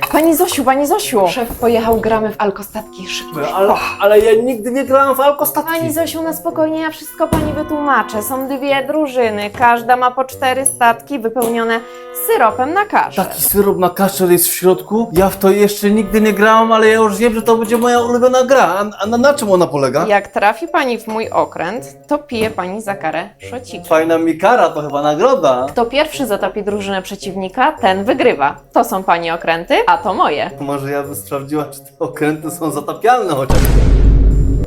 Pani Zosiu, pani Zosiu! Szef pojechał, gramy w alkostatki. Szybko, szybko. Ale, ale ja nigdy nie grałem w alkostatki. Pani Zosiu, na spokojnie, ja wszystko pani wytłumaczę. Są dwie drużyny, każda ma po cztery statki wypełnione syropem na kaszę. Taki syrop na kaszel jest w środku? Ja w to jeszcze nigdy nie grałem, ale ja już wiem, że to będzie moja ulubiona gra. A, a na, na czym ona polega? Jak trafi pani w mój okręt, to pije pani za karę szociki. Fajna mi kara, to chyba nagroda. Kto pierwszy zatopi drużynę przeciwnika, ten wygrywa. To są pani okręty, a to moje. Może ja bym sprawdziła, czy te okręty są zatapialne chociaż.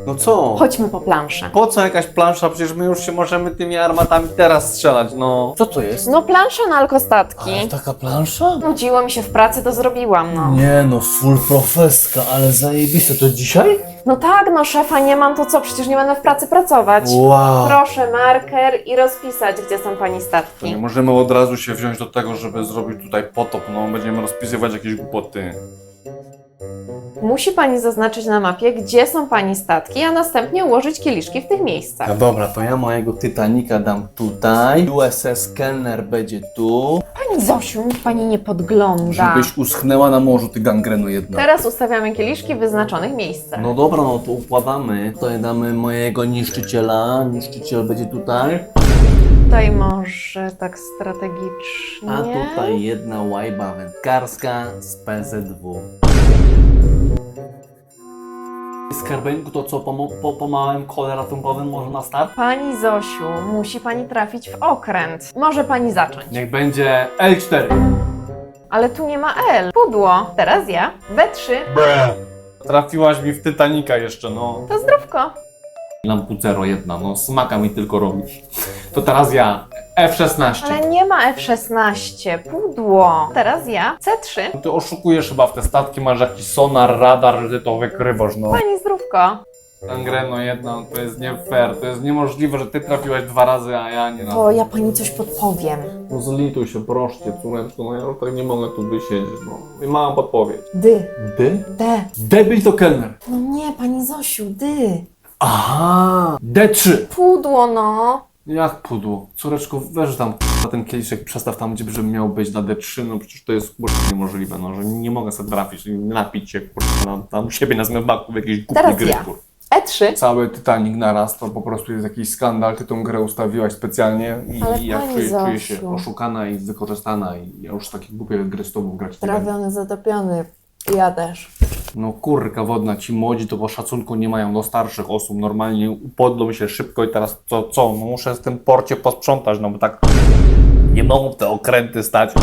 No co? Chodźmy po planszę. Po co jakaś plansza? Przecież my już się możemy tymi armatami teraz strzelać, no. Co to jest? No plansza na alkostatki. taka plansza? Nudziło mi się w pracy, to zrobiłam, no. Nie no, full profeska, ale zajebiste. To dzisiaj? No tak, no szefa nie mam, to co? Przecież nie będę w pracy pracować. Wow. Proszę marker i rozpisać, gdzie są pani To nie statki. możemy od razu się wziąć do tego, żeby zrobić tutaj potop, no będziemy rozpisywać jakieś głupoty. Musi pani zaznaczyć na mapie, gdzie są pani statki, a następnie ułożyć kieliszki w tych miejscach. No dobra, to ja mojego Titanica dam tutaj. USS Kenner będzie tu. Pani Zosiu, niech pani nie podgląda. Żebyś uschnęła na morzu, ty gangrenu jedna. Teraz ustawiamy kieliszki w wyznaczonych miejscach. No dobra, no to układamy. Tutaj damy mojego niszczyciela. Niszczyciel będzie tutaj. Tutaj może tak strategicznie. A tutaj jedna łajba wędkarska z PZW. Skarbeńku, to co, po, po, po małym kole ratunkowym może na start? Pani Zosiu, musi pani trafić w okręt. Może pani zacząć. Niech będzie L4. Ale tu nie ma L. Pudło. Teraz ja. B3. Trafiłaś mi w Titanica jeszcze, no. To zdrówko. Lampucero jedna, no smaka mi tylko robi. To teraz ja. F16. Ale nie ma F16. Pudło. Teraz ja. C3. No Ty oszukujesz chyba w te statki, masz jakiś sonar, radar, że ty to wykrywasz, no. Pani zdrówko. Gangreno jedna, to jest nie fair, to jest niemożliwe, że ty trafiłaś dwa razy, a ja nie na To ja pani coś podpowiem. No zlituj się, proszę cię, córeczko, no ja tak nie mogę tu wysiedzieć, no. I małam podpowiedź. Dy. Dy? D. Debil to kelner. No nie, pani Zosiu, dy. Aha, D3. Pudło, no. Jak pudło? Córeczko, weź tam na ten kieliszek, przestaw tam, gdzie żeby miał być na D3, no przecież to jest kurwa niemożliwe, no, że nie mogę sobie trafić, napić się, kurwa, tam, tam siebie na zmywaku w jakiejś głupiej Teraz gry, ja. kurwa. E3. Cały Titanic naraz, to po prostu jest jakiś skandal, ty tą grę ustawiłaś specjalnie i, Ale ja pani czuję, czuję się Zosiu. oszukana i wykorzystana i ja już takie głupie gry z tobą grać nie będę. Trawiony, zatopiony. Ja też. No kurka wodna, ci młodzi to po szacunku nie mają do starszych osób, normalnie upodlą się szybko i teraz co, co, no muszę z tym porcie posprzątać, no bo tak nie mogą te okręty stać.